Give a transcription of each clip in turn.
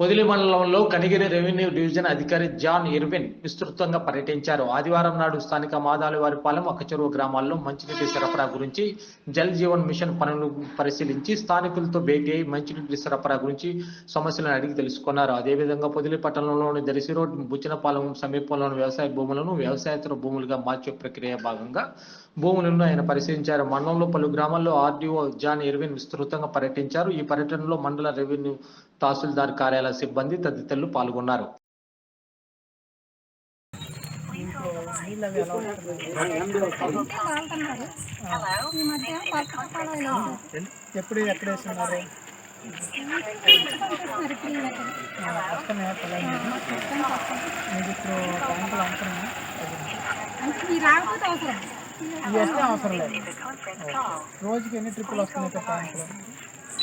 పొదిలి మండలంలో Kanigiri revenue division అధికారి John Irwin విస్తృతంగా పర్యటించారు. ఆదివారం నాడు స్థానిక మాదాలివారిపాలెం అక్కచెరువు గ్రామాల్లో మంచినీటి సరఫరా గురించి జల్ జీవన్ మిషన్ పనులు పరిశీలించి స్థానికులతో భేటీ అయి మంచినీటి సరఫరా గురించి సమస్యలను అడిగి తెలుసుకున్నారు. అదేవిధంగా పొదిలి పట్టణంలోని దరిసి రోడ్ బుచ్చినపాలెం సమీపంలోని వ్యవసాయ భూములను వ్యవసాయేతర భూములుగా మార్చే ప్రక్రియ భాగంగా భూములను ఆయన పరిశీలించారు. మండలంలో పలు గ్రామాల్లో ఆర్డీఓ జాన్ ఇర్విన్ విస్తృతంగా పర్యటించారు. ఈ పర్యటనలో మండల రెవెన్యూ తహసీల్దార్ కార్యాలయం సిబ్బంది తదితరులు పాల్గొన్నారు. ఎప్పుడు ఎక్కడ వేస్తున్నారు? మీకు ఇప్పుడు అవసరం అవసరం లేదు. రోజుకి ఎన్ని ట్రిప్పులు వస్తున్నాయి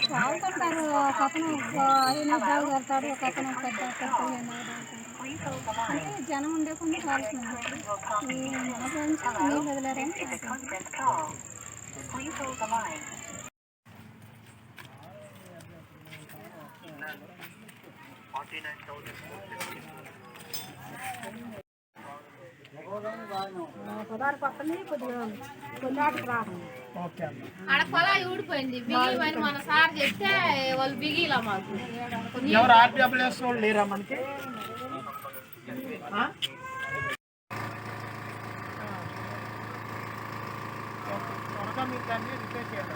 ట్యాంకులు ఒక అతను బాగా కడతాడు ఒక అతను పెద్ద అంటే జనం ఉండే కొన్ని కాల్సింది ఈ మన నీళ్ళు వదిలేరని పదహారు పక్కనే కొద్దిగా కొన్నాటికి రాదు ఆడ పొలాయి ఊడిపోయింది. బిగి అని మన సార్ చెప్తే వాళ్ళు బిగిలా మాకు. ఎవరు ఆర్డబ్ల్యూఎస్ వాళ్ళు లేరా మనకి? ఆ? త్వరగా మీరు దాన్ని రిపేర్ చేయాలి